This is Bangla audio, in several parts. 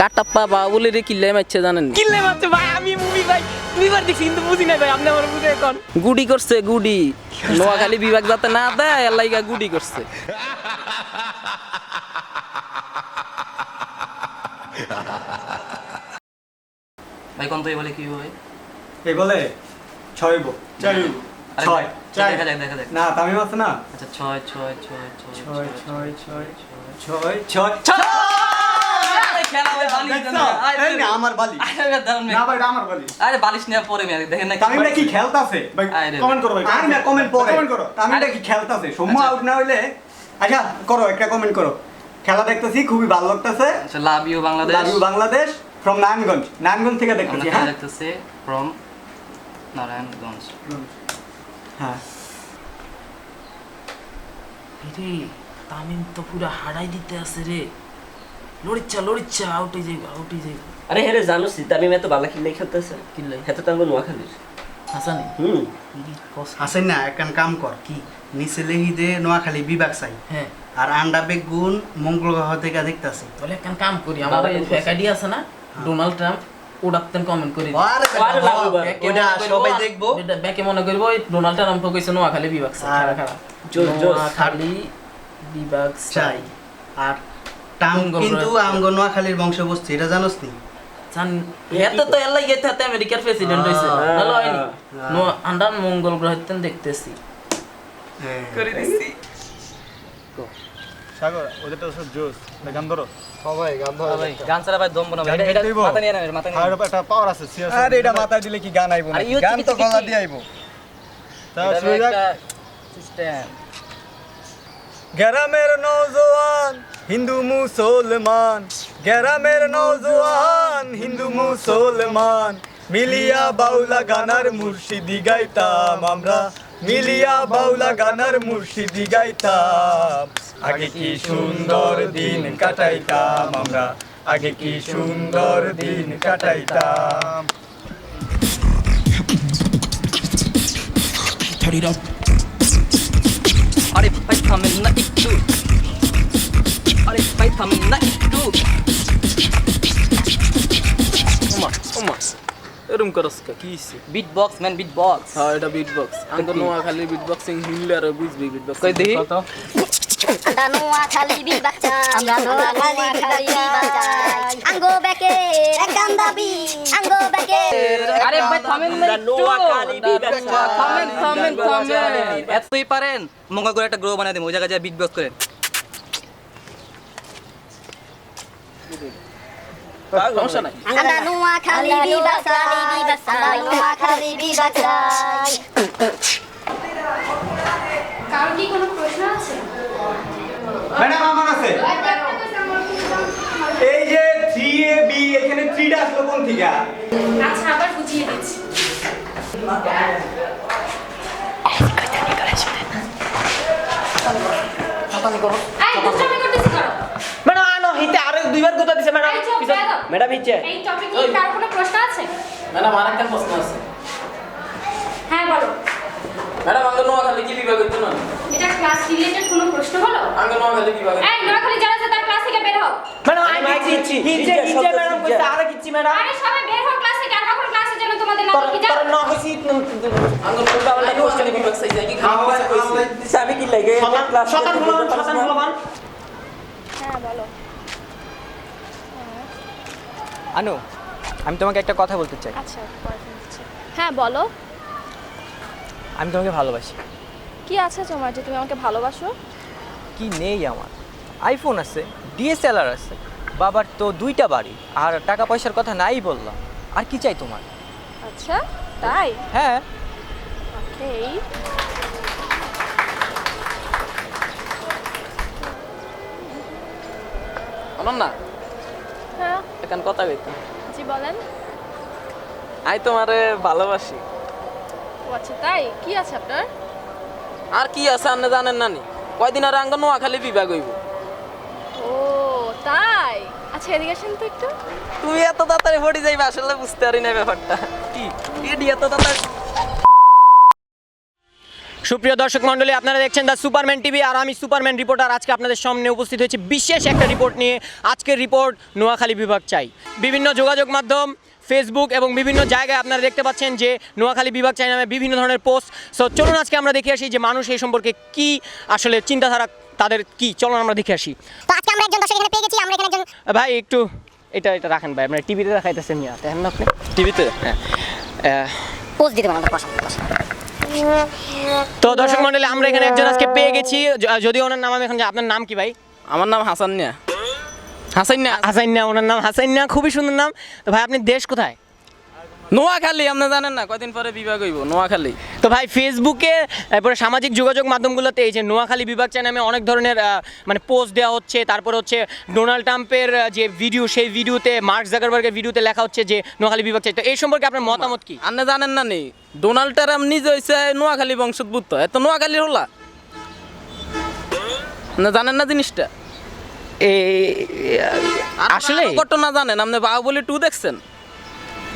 কাটাপ্পা বাবুলের কিল্লাই মারছে জানেন? নি? কিল্লে মারছে ভাই আমি মুভি ভাই দুইবার দেখছি কিন্তু বুঝি নাই ভাই আপনি আমার বুঝে এখন। গুডি করছে গুডি। নোয়াখালী বিভাগ যাতে না দেয় এলাইগা গুডি করছে। ভাই কোন তো বলে কি হবে এই বলে ছয় বো আরে ছয়। দেখা যাক দেখা যাক। না তামিম আছে না? আচ্ছা ছয় ছয় ছয় ছয় ছয় ছয় ছয়। ছয় ছয় ছয় খেলা ভাই বালিশ দেন না। আয়, এই না, আমার বালি না ভাই আমার বালি আরে বালিশ নেওয়া পরে মেয়ে দেখেন না তামিমটা কি খেলতাছে? আরে কমেন্ট করো ভাই আর না কমেন্ট পরে। কমেন্ট করো। তামিমটা কি খেলতাছে? সৌম্য আচ্ছা। আউট না হইলে আচ্ছা করো একটা কমেন্ট করো। খেলা দেখতেছি খুবই ভালো লাগতেছে। আচ্ছা love you Bangladesh love you Bangladesh from Narayanganj Narayanganj থেকে দেখতেছি হ্যাঁ? দেখতেছি ফ্রম নারায়ণগঞ্জ হ্যাঁ। রে তামিম তো পুরো হারাই দিতে আছে রে। লড়িচ্ছা লড়িচ্ছা আউটে যাইব আউটে যাইব। আরে হেরে জানোস তামিম এত ভালো খেললে খেলতেছে কিল্লাই? হেতে তো আমি নোয়াখালীর। হাসানি? হুম। আসেন না একখান কাম কর কি? নিচে লেহি দে নোয়াখালী বিভাগ চাই। হ্যাঁ। আর আন্ডা বেগুন মঙ্গল গ্রহ থেকে দেখতাছি। তাহলে একখান কাম করি আমার ফ্যাকাডি আছে না? ডোনাল্ড ট্রাম্প ওটাতেন কমেন্ট করি। আরে আরে বাবা, লাগবে। সবাই দেখব। ব্যাকে মনে করব ওই ডোনাল্ড ট্রাম্প কইছে নোয়াখালী বিভাগ চাই। নোয়াখালী বিভাগ চাই। আর কিন্তু আমগো নোয়াখালীর বংশবস্তি এটা জানোস নি? জান তো এলাই গেতে হাতে আমেরিকার প্রেসিডেন্ট হইছে। ভালো হয়নি? নো আন্ডার মঙ্গল গ্রহের দেখতেছি। করে দিছি। সাগর ওদেরটা সব জোস এটা গান ধরো সবাই গান ভাই গান ছাড়া ভাই দম বনা এটা- এটা মাথা নিয়ে নেন মাথা নিয়ে আর একটা পাওয়ার আছে serious আরে এটা মাথায় দিলে কি গান আইবো না? আরে গান তো গলা দিয়ে আইবো। তা এটা শুরু যাক। একটা সিস্টেম গ্রামের নৌজওয়ান হিন্দু মুসলমান গ্রামের নৌজওয়ান হিন্দু মুসলমান। মিলিয়া বাউলা গানার মুর্শিদি গাইতাম আমরা। মিলিয়া বাউলা গানার মুর্শিদি গাইতাম। আগে কি সুন্দর দিন কাটাইতাম আমরা। আগে কি সুন্দর দিন কাটাইতাম। আরে ভাই, থামেন না একটু। আরে ভাই থামেন না একটু ওমা ওমা এরম করস কা কি হইছে? Beat box man beat box হ্যাঁ এটা বিট বক্স আঙ্গ নোয়াখালী বিট বক্সিং হিললে আর বুঝবি বিট বক্স কই দেখি আমরা নোয়াখালী বিভাগ চাই আমরা নোয়াখালী বিভাগ চাই। আঙ্গো ব্যাকে এক আঙ্গো ব্যাকে। আরে ভাই থামেন না একটু। নোয়াখালী বিভাগ চাই। থামেন থামেন। থামেন এতই পারেন। মঙ্গল করে একটা গ্রহ বানিয়ে দেবো। ওই জায়গায় বিট বক্স করেন। সমস্যা নাই আমরা নোয়াখালী বিভাগ চাই নোয়াখালী বিভাগ চাই কি কোনো প্রশ্ন আছে ম্যাডাম আমার আছে। এই যে থ্রি এ বি এখানে থ্রিটা আসলো কোন থেকে? আচ্ছা আবার বুঝিয়ে দিচ্ছি করতেছি করো ম্যাডাম আনো হিতে আরে দুইবার কথা দিছে ম্যাডাম এই চুপ, বেয়াদব। ম্যাডাম হিচ্ছে এই টপিকে কারও কোনো প্রশ্ন আছে? ম্যাডাম আর একটা প্রশ্ন আছে। হ্যাঁ বলো। ম্যাডাম আঙ্গ নোয়াখালী কি বিভাগ হইতো না এটা ক্লাস রিলেটেড কোনো প্রশ্ন হলো? আঙ্গ নোয়াখালী বিভাগ এই নোয়াখালী যারা আছে তার ক্লাস থেকে বের হও। ম্যাডাম আমি দিচ্ছি। হিচ্ছে হিচ্ছে ম্যাডাম কইছে আরে কিচ্ছি ম্যাডাম। আরে সবাই বের হও ক্লাস থেকে আর কখন ক্লাসে যেন তোমাদের না তোর দেখি যাও। তোর ন হইছি আঙ্গ নোয়াখালী কোশ্চেন বিভাগ যাই কি কইছি? আমি কি লাগে ক্লাস শতান ফুলমান শতান ফুলমান হ্যাঁ বলো। আনু আমি তোমাকে একটা কথা বলতে চাই। আচ্ছা হ্যাঁ বলো। আমি তোমাকে ভালোবাসি। কি আছে তোমার যে তুমি আমাকে ভালোবাসো? কি নেই আমার? আইফোন আছে ডিএসএলআর আছে বাবার তো দুইটা বাড়ি আর টাকা পয়সার কথা নাই বললাম। আর কি চাই তোমার? আচ্ছা তাই? হ্যাঁ। ওকে। অনন্যা হ্যাঁ কথা কইতাম জি বলেন। আই তোমারে ভালোবাসি। ও আচ্ছা তাই? কি আছে আপনার? আর কি আছে আপনি জানেন না নি? কয়দিন আর আঙ্গ নোয়াখালী বিভাগ হইব। ও তাই? আচ্ছা এদিকে আসেন তো একটু। তুমি এত তাড়াতাড়ি পড়ে যাইবে আসলে বুঝতে পারি না ব্যাপারটা। কি? এডি এত তাড়াতাড়ি সুপ্রিয় দর্শক মণ্ডলী আপনারা দেখছেন দ্য সুপারম্যান টিভি আর আমি সুপারম্যান রিপোর্টার। আজকে আপনাদের সামনে উপস্থিত হয়েছি। বিশেষ একটা রিপোর্ট নিয়ে আজকের রিপোর্ট নোয়াখালী বিভাগ চাই। বিভিন্ন যোগাযোগ মাধ্যম ফেসবুক এবং বিভিন্ন জায়গায় আপনারা দেখতে পাচ্ছেন যে নোয়াখালী বিভাগ চাই নামে বিভিন্ন ধরনের পোস্ট। সো চলুন আজকে আমরা দেখে আসি যে মানুষ এই সম্পর্কে কি আসলে চিন্তাধারা তাদের কি? চলুন আমরা দেখে আসি। তো আজকে আমরা একজন দর্শক এখানে পেয়ে গেছি আমরা এখানে একজন ভাই একটু এটা এটা রাখেন ভাই আপনার টিভিতে দেখাইতেছেন মিয়া দেখেন না আপনি? টিভিতে? হ্যাঁ। পোস্ট দিতে বসা তো দর্শক মন্ডলে আমরা এখানে একজন আজকে পেয়ে গেছি। যদি ওনার নাম আমি এখন আপনার নাম কি ভাই? আমার নাম হাসান নিয়া হাসান ওনার নাম হাসাইন্না খুবই সুন্দর নাম। তো ভাই আপনি দেশ কোথায়? নোয়াখালী আপনি জানেন না কয়দিন পরে বিভাগ হইব নোয়াখালী। তো ভাই ফেসবুকে তারপরে সামাজিক যোগাযোগ মাধ্যমগুলোতে এই যে নোয়াখালী বিভাগ চাই নামে অনেক ধরনের মানে পোস্ট দেওয়া হচ্ছে তারপর হচ্ছে ডোনাল্ড ট্রাম্পের যে ভিডিও সেই ভিডিওতে মার্ক জাগারবার্গের ভিডিওতে লেখা হচ্ছে যে নোয়াখালী বিভাগ চাই তো এই সম্পর্কে আপনার মতামত কি? আপনি জানেন না নি? ডোনাল্ড ট্রাম্প নিজে হয়েছে নোয়াখালী বংশোদ্ভূত এত নোয়াখালী হলা। না জানেন না জিনিসটা? আর আসলে ঘটনা জানেন আপনি বাহুবলী টু দেখছেন?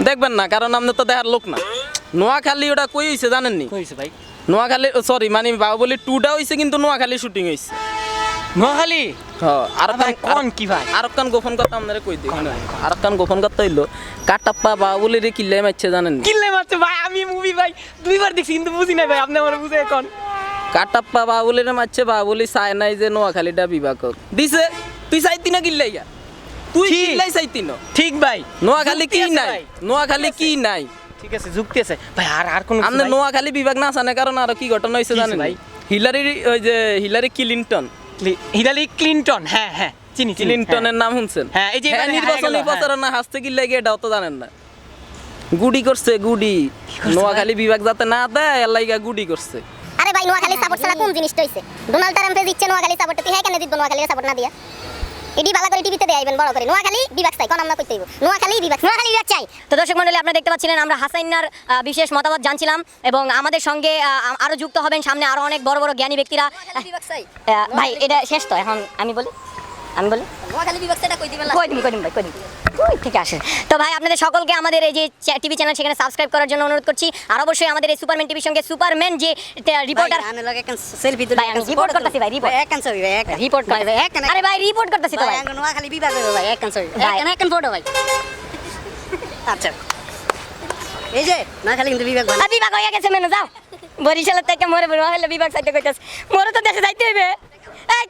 দেখবেন না কারণ আপনি তো দেখার লোক না। নোয়াখালী ওটা কই হয়েছে জানেন নি হয়েছে ভাই? নোয়াখালী সরি মানে বাহুবলী টুটা হয়েছে কিন্তু নোয়াখালী শুটিং হয়েছে নোয়াখালী? আর ভাই কোন কি ভাই? আর কান গোপন কথা আপনারা কই দিই? আর কান গোপন কথা হইল কাটাপ্পা বাহুবলী রে কিল্লে মারছে জানেন মারছে ভাই আমি মুভি ভাই দুইবার দেখছি কিন্তু বুঝি না ভাই আপনি আমার বুঝে এখন। কাটাপ্পা বাহুবলী রে মারছে বাহুবলী চায় নাই যে নোয়াখালীটা বিভাগ দিছে তুই চাইতি না কিল্লাই গা তুই চাইতি না। ঠিক ভাই। নোয়াখালী কি নাই। নোয়াখালী কি নাই? ঠিক আছে যুক্তি আছে। ভাই আর আর কোন নোয়াখালী বিভাগ না কারণ আরও কি ঘটনা হয়েছে জানেন? ভাই? হিলারি ওই যে হিলারি ক্লিনটন। হিলারি ক্লিনটন হ্যাঁ হ্যাঁ চিনি ক্লিনটনের নাম শুনছেন? হ্যাঁ, এই যে হ্যাঁ, এবারে নির্বাচনী হ্যাঁ। প্রচারণা হাসতে কি লাগে এটাও তো জানেন না। গুডি করছে গুডি। নোয়াখালী বিভাগ যাতে না দেয় এলাইগা গুডি করছে। আরে ভাই নোয়াখালী সাপোর্ট ছাড়া কোন জিনিসটা হইছে? ডোনাল্ড ট্রাম্পে দিচ্ছে নোয়াখালী সাপোর্ট তুই হ্যাঁ কেন দিত নোয়াখালী সাপোর্ট না দিয়া। এডি ভালো করে টিভিতে দেয় আইবেন বড় করে। নোয়াখালী বিভাগ চাই কোন আমরা কইতে হইব? নোয়াখালী বিভাগ নোয়াখালী বিভাগ চাই। তো দর্শক মন্ডলী আপনারা দেখতে পাচ্ছিলেন আমরা হাসাইনার বিশেষ মতামত জানছিলাম এবং আমাদের সঙ্গে আরও যুক্ত হবেন সামনে আরও অনেক বড় বড় জ্ঞানী ব্যক্তিরা। ভাই এটা শেষ তো এখন আমি বলি আমি বলি। নোয়াখালী বিভাগ সেটা কই দিবেন? কই দিন কই দিন ভাই কই দিন কই থেকে আসে তো ভাই আপনাদের সকলকে আমাদের এই যে টিভি চ্যানেল সেখানে সাবস্ক্রাইব করার জন্য অনুরোধ করছি। আর অবশ্যই আমাদের এই সুপারম্যান টিভির সঙ্গে সুপারম্যান যে রিপোর্টার আমি লগে একখান সেলফি ভাই আমি রিপোর্ট করতেছি ভাই রিপোর্ট এক ক্যান্সার ভাই এক রিপোর্ট করে আরে ভাই রিপোর্ট করতেছি তো ভাই বিভাগ ভাই এক ক্যান্সার ভাই। এক এক ফটো ভাই। আচ্ছা। এই যে নোয়াখালী কিন্তু বিভাগ বিভাগ হয়ে গেছে মেনে যাও। বরিশালের থেকে মরে মরে হলে বিভাগ সাইডে কইতাছ। মোরে তো দেশে যাইতে হইবে। এই